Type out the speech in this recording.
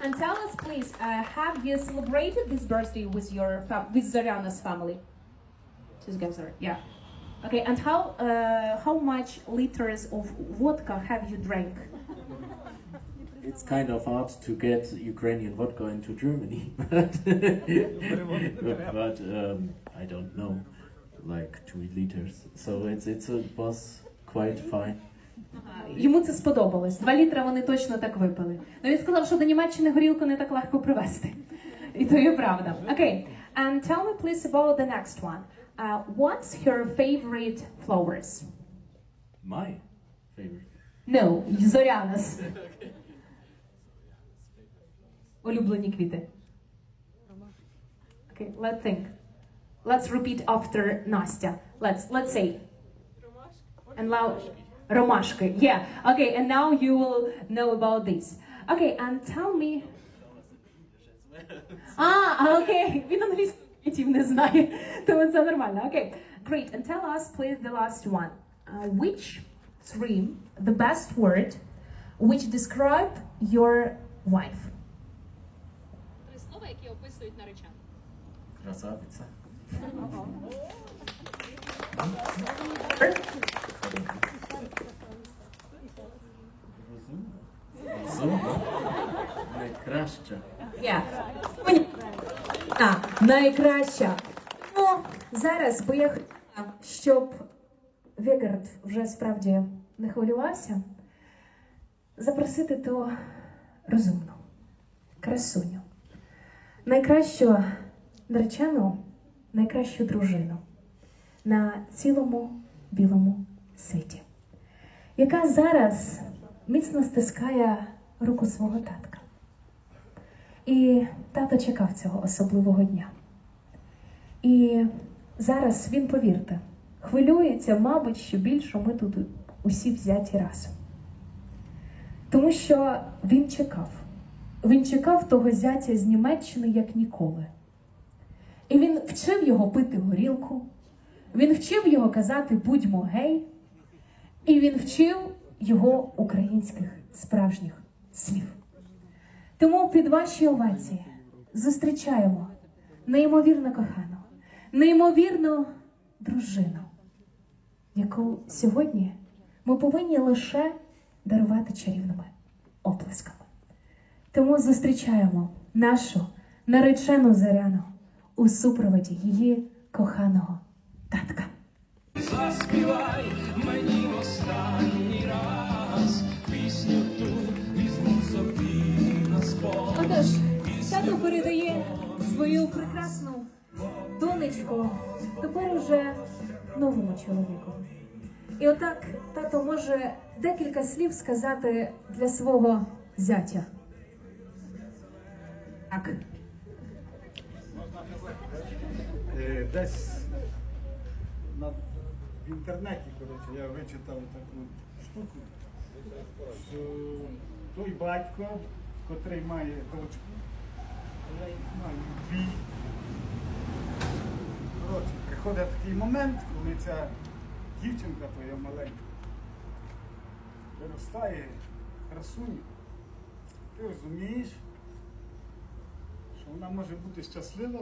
And tell us, please, uh, have you celebrated this birthday with your fam- with Zariana's family? Together, yeah. Okay, and how uh, how much liters of vodka have you drank? It's kind of hard to get Ukrainian vodka into Germany, but, but um, I don't know, like two liters. So it's it's it was quite fine. Йому це сподобалось. Два літра вони точно так випили. Ну він сказав, що до Німеччини горілку не так легко привезти. І то є правда. Окей. And tell me please about the next one. Uh, what's her favorite flowers? My favorite. No, Зорянас. Улюблені квіти. Okay, let's think. Let's repeat after Настя. Let's let's say. And now Ромашки. Yeah. Okay, and now you will know about this. Okay, and tell me. А, окей. Він англійських не знає. Тому це нормально. Окей. Great. And tell us, please, the last one. Uh, which three the best word which describe your wife? Три слова, які описують наречену. Красавица. Найкраща. Yeah. Мені- А, найкраща. Ну, зараз, бо я хотіла, щоб Вегард вже справді не хвилювався, запросити ту розумну, красуню, найкращу наречену, найкращу дружину на цілому білому світі, яка зараз міцно стискає руку свого татка. І тато чекав цього особливого дня. І зараз він, повірте, хвилюється, мабуть, що більше ми тут усі взяті разом. Тому що він чекав. Він чекав того зятя з Німеччини як ніколи. І він вчив його пити горілку, він вчив його казати будьмо гей, і він вчив його українських справжніх слів. Тому під ваші овації зустрічаємо неймовірно кохану, неймовірну дружину, яку сьогодні ми повинні лише дарувати чарівними оплесками. Тому зустрічаємо нашу наречену заряну у супроводі її коханого татка. Заспівай тато передає свою прекрасну донечку тепер уже новому чоловіку. І отак тато може декілька слів сказати для свого зятя. Так. Е, Десь на, в інтернеті, коротше, я вичитав таку штуку, що той батько, котрий має дочку, Коротше, приходить такий момент, коли ця дівчинка твоя маленька виростає красуню. Ти розумієш, що вона може бути щаслива.